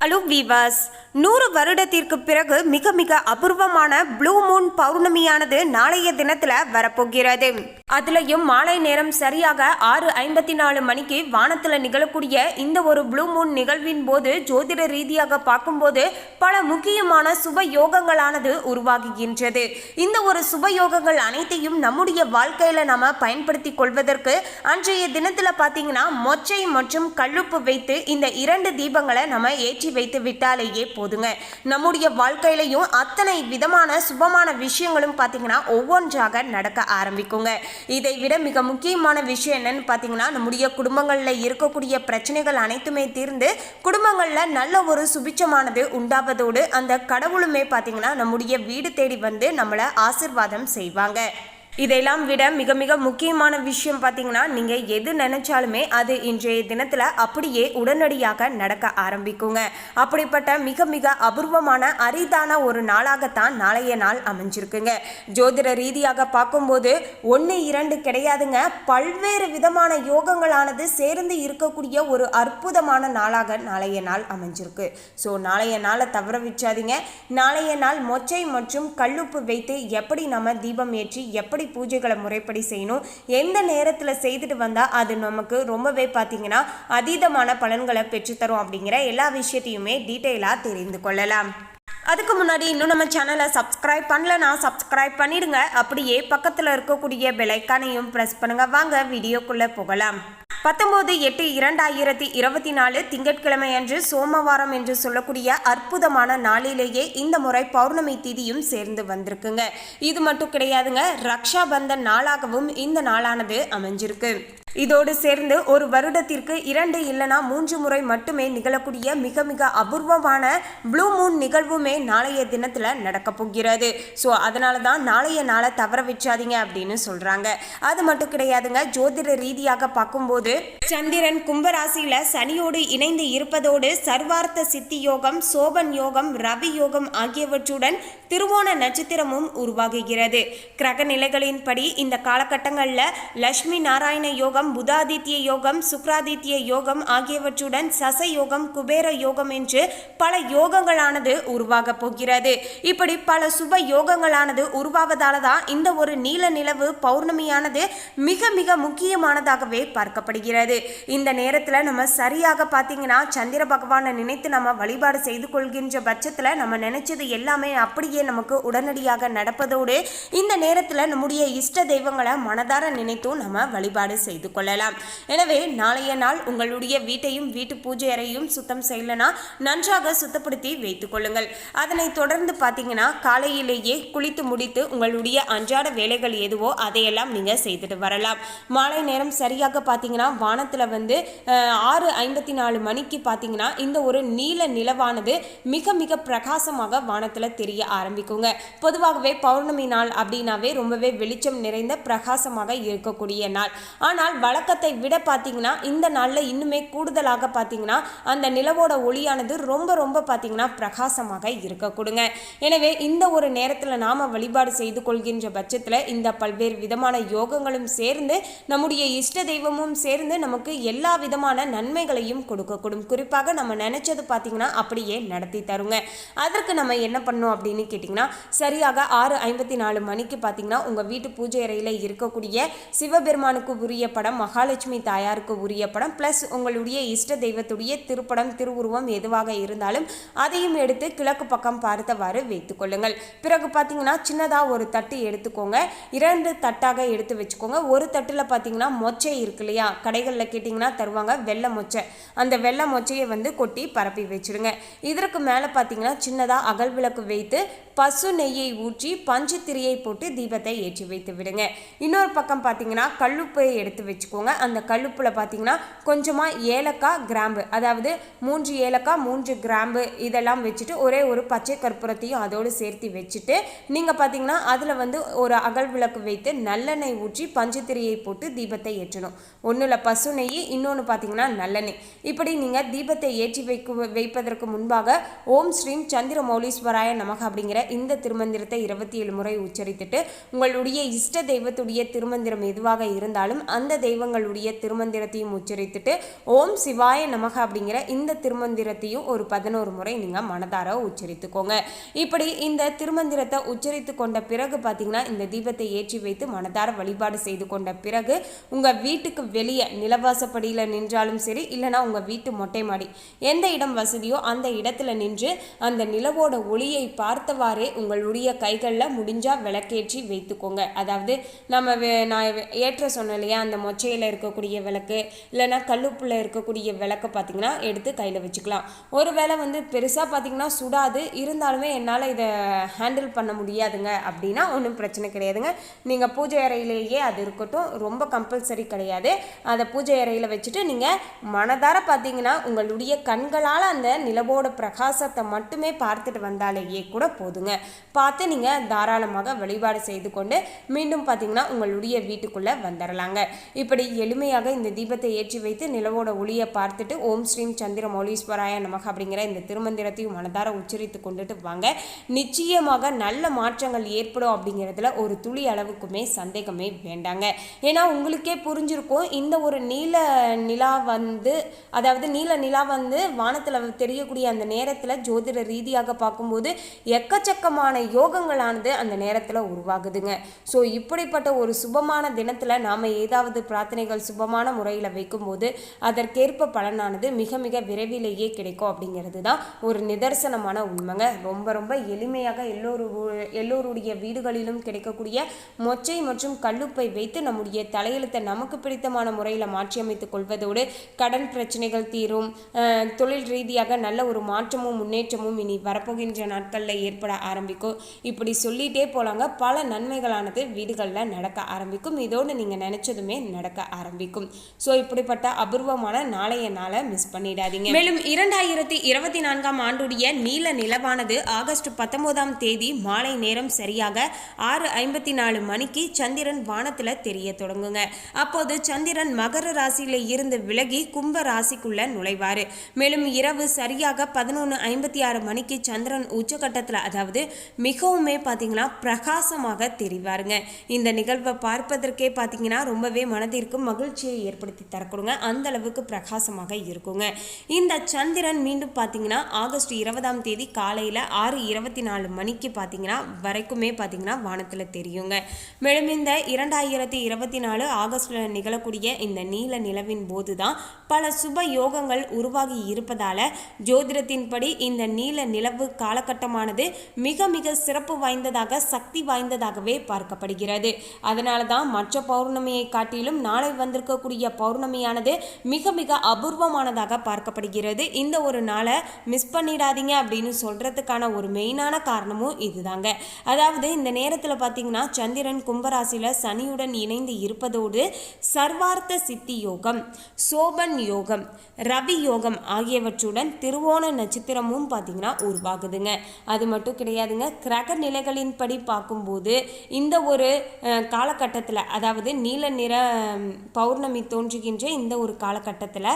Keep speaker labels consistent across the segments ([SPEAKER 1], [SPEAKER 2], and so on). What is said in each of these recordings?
[SPEAKER 1] Hello வீவாஸ் நூறு வருடத்திற்கு பிறகு மிக மிக அபூர்வமான ப்ளூ மூன் பௌர்ணமியானது நாளைய தினத்தில் வரப்போகிறது. அதுலயும் மாலை நேரம் சரியாக ஆறு ஐம்பத்தி நாலு மணிக்கு வானத்தில் நிகழக்கூடிய இந்த ஒரு ப்ளூ மூன் நிகழ்வின் போது ஜோதிட ரீதியாக பார்க்கும்போது பல முக்கியமான சுப யோகங்களானது உருவாகுகின்றது. இந்த ஒரு சுப யோகங்கள் அனைத்தையும் நம்முடைய வாழ்க்கையில நாம பயன்படுத்தி கொள்வதற்கு அன்றைய தினத்தில் பார்த்தீங்கன்னா மொச்சை மற்றும் கல்லுப்பு வைத்து இந்த இரண்டு தீபங்களை நம்ம ஏற்றி வைத்து விட்டாலேயே போதுங்க. நம்முடைய வாழ்க்கையிலையும் அத்தனை விதமான சுபமான விஷயங்களும் பார்த்தீங்கன்னா ஒவ்வொன்றாக நடக்க ஆரம்பிக்குங்க. இதை விட மிக முக்கியமான விஷயம் என்னன்னு பார்த்தீங்கன்னா நம்முடைய குடும்பங்களில் இருக்கக்கூடிய பிரச்சனைகள் அனைத்துமே தீர்ந்து குடும்பங்களில் நல்ல ஒரு சுபிச்சமானது உண்டாவதோடு அந்த கடவுளுமே பார்த்தீங்கன்னா நம்முடைய வீடு தேடி வந்து நம்மளை ஆசிர்வாதம் செய்வாங்க. இதையெல்லாம் விட மிக மிக முக்கியமான விஷயம் பார்த்தீங்கன்னா நீங்கள் எது நினைச்சாலுமே அது இன்றைய தினத்தில் அப்படியே உடனடியாக நடக்க ஆரம்பிக்குங்க. அப்படிப்பட்ட மிக மிக அபூர்வமான அரிதான ஒரு நாளாகத்தான் நாளைய நாள் அமைஞ்சிருக்குங்க. ஜோதிட ரீதியாக பார்க்கும்போது ஒன்று இரண்டு கிடையாதுங்க. பல்வேறு விதமான யோகங்களானது சேர்ந்து இருக்கக்கூடிய ஒரு அற்புதமான நாளாக நாளைய நாள் அமைஞ்சிருக்கு. ஸோ நாளைய நாளை தவற வச்சாதீங்க நாளைய நாள் மொச்சை மற்றும் கல்லுப்பு வைத்து எப்படி நம்ம தீபம் ஏற்றி எப்படி பூஜைகளை முறைப்படி செய்யணும். எந்த நேரத்தில் செய்துட்டு வந்தால் அது நமக்கு ரொம்பவே பார்த்தீங்கன்னா அதீதமான பலன்களை பெற்றுத்தரும் அப்படிங்கிற எல்லா விஷயத்தையுமே டீட்டெயிலாக தெரிந்து கொள்ளலாம். அதுக்கு முன்னாடி இன்னும் நம்ம சேனலை சப்ஸ்கிரைப் பண்ணலனா சப்ஸ்கிரைப் பண்ணிடுங்க. அப்படியே பக்கத்தில் இருக்கக்கூடிய பெலைக்கானையும் ப்ரெஸ் பண்ணுங்க. வாங்க வீடியோக்குள்ளே போகலாம். பத்தொன்பது எட்டு இரண்டாயிரத்தி இருபத்தி நாலு திங்கட்கிழமை அன்று சோமவாரம் என்று சொல்லக்கூடிய அற்புதமான நாளிலேயே இந்த முறை பௌர்ணமி திதியும் சேர்ந்து வந்திருக்குங்க. இது மட்டும் கிடையாதுங்க ரக்ஷா பந்தன் நாளாகவும் இந்த நாளானது அமைஞ்சிருக்கு. இதோடு சேர்ந்து ஒரு வருடத்திற்கு இரண்டு இல்லனா மூன்று முறை மட்டுமே நிகழக்கூடிய மிக மிக அபூர்வமான ப்ளூ மூன் நிகழ்வுமே நாளைய தினத்தில் நடக்க போகிறது. ஸோ அதனால தான் நாளைய நாளை தவற வச்சாதீங்க அப்படின்னு சொல்கிறாங்க அது மட்டும் கிடையாதுங்க ஜோதிட ரீதியாக பார்க்கும்போது சந்திரன் கும்பராசியில் சனியோடு இணைந்து இருப்பதோடு சர்வார்த்த சித்தி யோகம் சோபன் யோகம் ரவி யோகம் ஆகியவற்றுடன் திருவோண நட்சத்திரமும் உருவாகுகிறது. கிரக நிலைகளின்படி இந்த காலகட்டங்களில் லட்சுமி நாராயண யோகம் புதாதித்ய யோகம் சுக்ராதித்ய யோகம் ஆகியவற்றுடன் சச யோகம் குபேர யோகம் என்று பல யோகங்களானது உருவாக போகிறது. இப்படி பல சுப யோகங்களானது உருவாவதால தான் இந்த ஒரு நீல நிலவு பௌர்ணமியானது மிக மிக முக்கியமானதாகவே பார்க்கப்படுகிறது. இந்த நேரத்தில் நம்ம சரியாக பார்த்தீங்கன்னா சந்திர பகவானை நினைத்து நம்ம வழிபாடு செய்து கொள்கின்ற பட்சத்தில் நம்ம நினைச்சது எல்லாமே அப்படியே நமக்கு உடனடியாக நடப்பதோடு இந்த நேரத்தில் நம்முடைய இஷ்ட தெய்வங்களை மனதார நினைத்தும் நம்ம வழிபாடு செய்து கொள்ளலாம் எனவே நாளைய நாள் உங்களுடைய வீட்டையும் வீட்டு பூஜை அறையும் சுத்தம் செய்யலனா நன்றாக சுத்தப்படுத்தி வைத்துக் கொள்ளுங்கள். அதனை தொடர்ந்து பார்த்தீங்கன்னா காலையிலேயே குளித்து முடித்து உங்களுடைய அன்றாட வேலைகள் எதுவோ அதையெல்லாம் நீங்கள் செய்துட்டு வரலாம். மாலை நேரம் சரியாக பார்த்தீங்கன்னா வானத்தில் வந்து ஆறு ஐம்பத்தி நாலு மணிக்கு பார்த்தீங்கன்னா இந்த ஒரு நீல நிலவானது மிக மிக பிரகாசமாக வானத்தில் தெரிய ஆரம்பிக்குங்க. பொதுவாகவே பௌர்ணமி நாள் அப்படின்னாவே ரொம்பவே வெளிச்சம் நிறைந்த பிரகாசமாக இருக்கக்கூடிய நாள். ஆனால் வழக்கத்தை விட பார்த்தீங்கன்னா இந்த நாளில் இன்னுமே கூடுதலாக பார்த்தீங்கன்னா அந்த நிலவோட ஒளியானது ரொம்ப ரொம்ப பார்த்தீங்கன்னா பிரகாசமாக இருக்க கொடுங்க. எனவே இந்த ஒரு நேரத்தில் நாம வழிபாடு செய்து கொள்கின்ற பட்சத்தில் இந்த பல்வேறு விதமான யோகங்களும் சேர்ந்து நம்முடைய இஷ்ட தெய்வமும் சேர்ந்து நமக்கு எல்லா விதமான நன்மைகளையும் கொடுக்கக்கூடும். குறிப்பாக நம்ம நினைச்சது பார்த்தீங்கன்னா அப்படியே நடத்தி தருங்க. அதற்கு நம்ம என்ன பண்ணோம் அப்படின்னு கேட்டிங்கன்னா சரியாக ஆறு ஐம்பத்தி நாலு மணிக்கு பார்த்தீங்கன்னா உங்கள் வீட்டு பூஜை அறையில் இருக்கக்கூடிய சிவபெருமானுக்கு உரிய படம் மகாலட்சுமி தாயாருக்கு உரிய படம் ப்ளஸ் உங்களுடைய இஷ்ட தெய்வத்துடைய திருப்படம் திருவுருவம் எதுவாக இருந்தாலும் அதையும் எடுத்து கிழக்கு பக்கம் பார்த்தவாறு வைத்துக் கொள்ளுங்கள். பிறகு பார்த்தீங்கன்னா சின்னதாக ஒரு தட்டு எடுத்துக்கோங்க. இரண்டு தட்டாக எடுத்து வச்சுக்கோங்க. ஒரு தட்டில் பார்த்தீங்கன்னா மொச்சை இருக்கு இல்லையா? கடைகளில் கேட்டிங்கன்னா தருவாங்க வெள்ளை மொச்சை. அந்த வெள்ளை மொச்சையை வந்து கொட்டி பரப்பி வச்சிருங்க இதற்கு மேலே பார்த்தீங்கன்னா சின்னதாக அகல் விளக்கு வைத்து பசு நெய்யை ஊற்றி பஞ்சு திரியை போட்டு தீபத்தை ஏற்றி வைத்து விடுங்க. இன்னொரு பக்கம் பார்த்தீங்கன்னா கல்லுப்பை எடுத்து வச்சுக்கோங்க. அந்த கல்லுப்பில் பார்த்தீங்கன்னா கொஞ்சமாக ஏலக்காய் கிராம்பு அதாவது மூன்று ஏலக்காய் மூன்று கிராம்பு இதெல்லாம் வச்சுட்டு ஒரே ஒரு பச்சை கற்பூரத்தையும் அதோடு சேர்த்து வச்சுட்டு நீங்கள் பார்த்தீங்கன்னா அதில் வந்து ஒரு அகல் விளக்கு வைத்து நல்லெண்ணெய் ஊற்றி பஞ்சு திரியை போட்டு தீபத்தை ஏற்றணும். ஒன்றில் பசு நெய் இன்னொன்று பார்த்தீங்கன்னா நல்லெண்ணெய். இப்படி நீங்கள் தீபத்தை ஏற்றி வைக்க வைப்பதற்கு முன்பாக ஓம் ஸ்ரீம் சந்திர மௌலீஸ்வராய நமக அப்படிங்கிற இந்த திருமந்திரத்தை இருபத்தி ஏழு முறை உச்சரித்துட்டு உங்களுடைய இஷ்ட தெய்வத்துடைய திருமந்திரம் எதுவாக இருந்தாலும் அந்த தெய்வங்களுடைய திருமந்திரத்தையும் உச்சரித்துட்டு ஓம் சிவாய நமக அப்படிங்கிற இந்த திருமந்திரத்தையும் ஒரு பதினோரு முறை நீங்கள் மனதார உச்சரித்துக்கோங்க. இப்படி இந்த திருமந்திரத்தை உச்சரித்து கொண்ட பிறகு பார்த்தீங்கன்னா இந்த தீபத்தை ஏற்றி வைத்து மனதார வழிபாடு செய்து கொண்ட பிறகு உங்கள் வீட்டுக்கு வெளியே நிலவாசப்படியில் நின்றாலும் சரி இல்லைனா உங்கள் வீட்டு மொட்டை மாடி எந்த இடம் வசதியோ அந்த இடத்துல நின்று அந்த நிலவோட ஒளியை பார்த்தவாறு உங்களுடைய கைகளில் முடிஞ்சால் விளக்கேற்றி வைத்துக்கோங்க. அதாவது நம்ம நான் ஏற்ற சொன்னேன் இல்லையா அந்த மொச்சையில் இருக்கக்கூடிய விளக்கு இல்லைன்னா கல்லுப்புல இருக்கக்கூடிய விளக்கு பார்த்தீங்கன்னா எடுத்து கையில் வச்சுக்கலாம். ஒருவேளை வந்து பெருசாக பார்த்தீங்கன்னா சுடாது இருந்தாலுமே என்னால் இதை ஹேண்டில் பண்ண முடியாதுங்க அப்படின்னா ஒன்றும் பிரச்சனை கிடையாதுங்க. நீங்கள் பூஜை அறையிலேயே அது இருக்கட்டும் ரொம்ப கம்பல்சரி கிடையாது. அதை பூஜை அறையில் வச்சுட்டு நீங்கள் மனதார பார்த்தீங்கன்னா உங்களுடைய கண்களால் அந்த நிலவோட பிரகாசத்தை மட்டுமே பார்த்துட்டு வந்தாலேயே கூட போதும் போதுங்க பார்த்து நீங்கள் தாராளமாக வழிபாடு செய்து கொண்டு மீண்டும் பார்த்தீங்கன்னா உங்களுடைய வீட்டுக்குள்ளே வந்துடலாங்க இப்படி எளிமையாக இந்த தீபத்தை ஏற்றி வைத்து நிலவோட ஒளியை பார்த்துட்டு ஓம் ஸ்ரீம் சந்திர மௌலீஸ்வராய நமக அப்படிங்கிற இந்த திருமந்திரத்தையும் மனதார உச்சரித்து கொண்டுட்டு வாங்க. நிச்சயமாக நல்ல மாற்றங்கள் ஏற்படும் அப்படிங்கிறதுல ஒரு துளி அளவுக்குமே சந்தேகமே வேண்டாங்க. ஏன்னா உங்களுக்கே புரிஞ்சிருக்கும் இந்த ஒரு நீல நிலா வந்து அதாவது நீல நிலா வந்து வானத்தில் தெரியக்கூடிய அந்த நேரத்தில் ஜோதிட ரீதியாக பார்க்கும்போது எக்கச்சக்கமான யோகங்களானது அந்த நேரத்தில் உருவாகுதுங்க. ஸோ இப்படிப்பட்ட ஒரு சுபமான தினத்தில் நாம் ஏதாவது பிரார்த்தனைகள் சுபமான முறையில் வைக்கும்போது அதற்கேற்ப பலனானது மிக மிக விரைவிலேயே கிடைக்கும் அப்படிங்கிறது தான் ஒரு நிதர்சனமான உண்மைங்க. ரொம்ப ரொம்ப எளிமையாக எல்லோரு எல்லோருடைய வீடுகளிலும் கிடைக்கக்கூடிய மொச்சை மற்றும் கல்லுப்பை வைத்து நம்முடைய தலையெழுத்தை நமக்கு பிடித்தமான முறையில் மாற்றியமைத்துக் கொள்வதோடு கடன் பிரச்சனைகள் தீரும். தொழில் ரீதியாக நல்ல ஒரு மாற்றமும் முன்னேற்றமும் இனி வரப்போகின்ற நாட்களில் ஏற்பட ஆரம்பிக்கும். இப்படி சொல்லிட்டே போலாங்க. பல நன்மைகளானது வீடுகளில் நடக்க ஆரம்பிக்கும். இதோடு நீங்கள் நினைச்சதுமே நடக்க ஆரம்பிக்கும். ஸோ இப்படிப்பட்ட அபூர்வமான நாளைய நாளை மிஸ் பண்ணிடாதீங்க. மேலும் இரண்டாயிரத்தி இருபத்தி நான்காம் ஆண்டுடைய நீல நிலவானது ஆகஸ்ட் பத்தொன்பதாம் தேதி மாலை நேரம் சரியாக ஆறு ஐம்பத்தி நாலு மணிக்கு சந்திரன் வானத்தில் தெரிய தொடங்குங்க. அப்போது சந்திரன் மகர ராசியில இருந்து விலகி கும்ப ராசிக்குள்ள நுழைவாரு. மேலும் இரவு சரியாக பதினொன்று ஐம்பத்தி ஆறு மணிக்கு சந்திரன் உச்சகட்டத்தில் அதாவது மிகவுமே பார்த்தீங்கன்னா பிரகாசமாக தெரிவாருங்க. இந்த நிகழ்வை பார்ப்பதற்கே பார்த்தீங்கன்னா ரொம்பவே மனதிற்கு மகிழ்ச்சியை ஏற்படுத்தி தரக்கூடுங்க. அந்த அளவுக்கு பிரகாசமாக இருக்குங்க. இந்த சந்திரன் மீண்டும் பார்த்தீங்கன்னா ஆகஸ்ட் இருபதாம் தேதி காலையில் ஆறு இருபத்தி நாலு மணிக்கு பார்த்தீங்கன்னா வரைக்குமே பார்த்தீங்கன்னா வானத்தில் தெரியுங்க. மேலும் இந்த இரண்டாயிரத்தி இருபத்தி நாலு ஆகஸ்டில் நிகழக்கூடிய இந்த நீல நிலவின் போது தான் பல சுப யோகங்கள் உருவாகி இருப்பதால் ஜோதிடத்தின்படி இந்த நீல நிலவு காலகட்டமானது மிக மிக சிறப்பு வாய்ந்ததாக சக்தி வாய்ந்ததாகவே பார்க்கப்படுகிறது. அதனால தான் மற்ற பௌர்ணமியை காட்டிலும் நாளை வந்திருக்கக்கூடிய பௌர்ணமியானது மிக மிக அபூர்வமானதாக பார்க்கப்படுகிறது. இந்த ஒரு நாளை மிஸ் பண்ணிடாதீங்க அப்படின்னு சொல்கிறதுக்கான ஒரு மெயினான காரணமும் இதுதாங்க. அதாவது இந்த நேரத்தில் பார்த்தீங்கன்னா சந்திரன் கும்பராசியில் சனியுடன் இணைந்து இருப்பதோடு சர்வார்த்த சித்தி யோகம் சோபன் யோகம் ரவி யோகம் ஆகியவற்றுடன் திருவோண நட்சத்திரமும் பார்த்தீங்கன்னா உருவாகுதுங்க. அது மட்டும் கிடையாதுங்க. கிரக நிலைகளின்படி பார்க்கும்போது இந்த ஒரு காலகட்டத்தில் அதாவது நீல நிற பௌர்ணமி தோன்றுகின்ற இந்த ஒரு காலகட்டத்தில்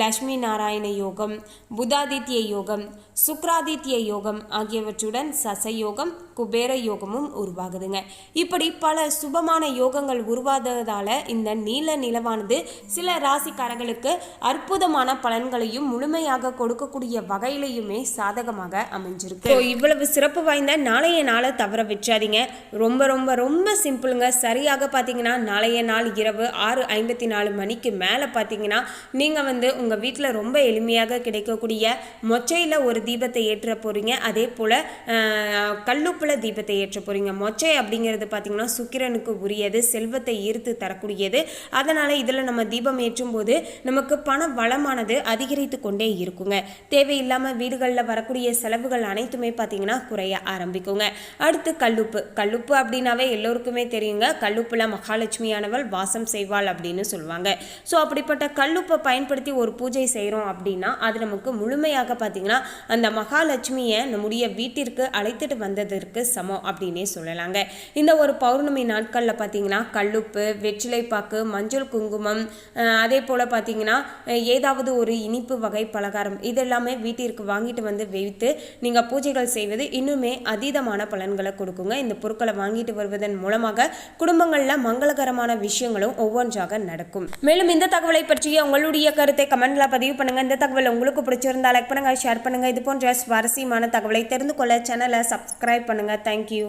[SPEAKER 1] லக்ஷ்மி நாராயண யோகம் புதாதித்ய யோகம் சுக்ராதித்ய யோகம் ஆகியவற்றுடன் சச யோகம் குபேர யோகமும் உருவாகுதுங்க. இப்படி பல சுபமான யோகங்கள் உருவாததால இந்த நீல நிலவானது சில ராசிக்காரர்களுக்கு அற்புதமான பலன்களையும் முழுமையாக கொடுக்கக்கூடிய வகையிலையுமே சாதகமாக அமைஞ்சிருக்கு. இவ்வளவு சிறப்பு வாய்ந்த நாளைய நாளை தவற வச்சாதீங்க ரொம்ப ரொம்ப ரொம்ப சிம்பிளுங்க. சரியாக பார்த்தீங்கன்னா நாளைய நாள் இரவு ஆறு ஐம்பத்தி நாலு மணிக்கு மேலே பார்த்தீங்கன்னா நீங்கள் வந்து உங்கள் வீட்டில் ரொம்ப எளிமையாக கிடைக்கக்கூடிய மொச்சையில் ஒரு தீபத்தை ஏற்ற போகிறீங்க அதே போல் கல்லுப்புல தீபத்தை ஏற்ற போகிறீங்க மொச்சை அப்படிங்கிறது பார்த்தீங்கன்னா சுக்கிரனுக்கு உரியது செல்வத்தை ஈர்த்து தரக்கூடியது. அதனால் இதில் நம்ம தீபம் ஏற்றும் போது நமக்கு பண வளமானது அதிகரித்து கொண்டே இருக்குங்க. தேவையில்லாமல் வீடுகளில் வரக்கூடிய செலவுகள் அனைத்துமே பார்த்தீங்கன்னா குறைய ஆரம்பிக்குங்க. அடுத்து கல்லுப்பு. கல்லுப்பு அப்படின்னாவே எல்லோருக்குமே தெரியுங்க. கல்லுப்பில் மகாலட்சுமியானவள் வாசம் செய்வாள் அப்படின்னு சொல்லுவாங்க. ஸோ அப்படிப்பட்ட கல்லுப்பை பயன்படுத்தி ஒரு பூஜை செய்கிறோம் அப்படின்னா அது நமக்கு முழுமையாக பார்த்தீங்கன்னா அந்த மகாலட்சுமியை நம்முடைய வீட்டிற்கு அழைத்துட்டு வந்ததற்கு சமம் அப்படின்னே சொல்லலாங்க. இந்த ஒரு பௌர்ணமி நாட்களில் பார்த்தீங்கன்னா கல்லுப்பு வெற்றிலைப்பாக்கு மஞ்சள் குங்குமம் அதே போல் பார்த்தீங்கன்னா ஏதாவது ஒரு இனிப்பு வகை பலகாரம் இதெல்லாமே வீட்டிற்கு வாங்கிட்டு வந்து வைத்து நீங்கள் பூஜைகள் செய்வது இன்னும் இன்னுமே அதீதமான பலன்களை கொடுக்குங்க. இந்த பொருட்களை வாங்கிட்டு வருவதன் மூலமாக குடும்பங்களில் மங்களகரமான விஷயங்களும் ஒவ்வொன்றாக நடக்கும். மேலும் இந்த தகவலை பற்றிய உங்களுடைய கருத்தை கமெண்ட்ல பதிவு பண்ணுங்க. இந்த தகவல் உங்களுக்கு பிடிச்சிருந்தா லைக் பண்ணுங்க ஷேர் பண்ணுங்க. இது போன்ற சுவாரஸ்யமான தகவலை தெரிந்து கொள்ள சேனலை சப்ஸ்கிரைப் பண்ணுங்க. தேங்க்யூ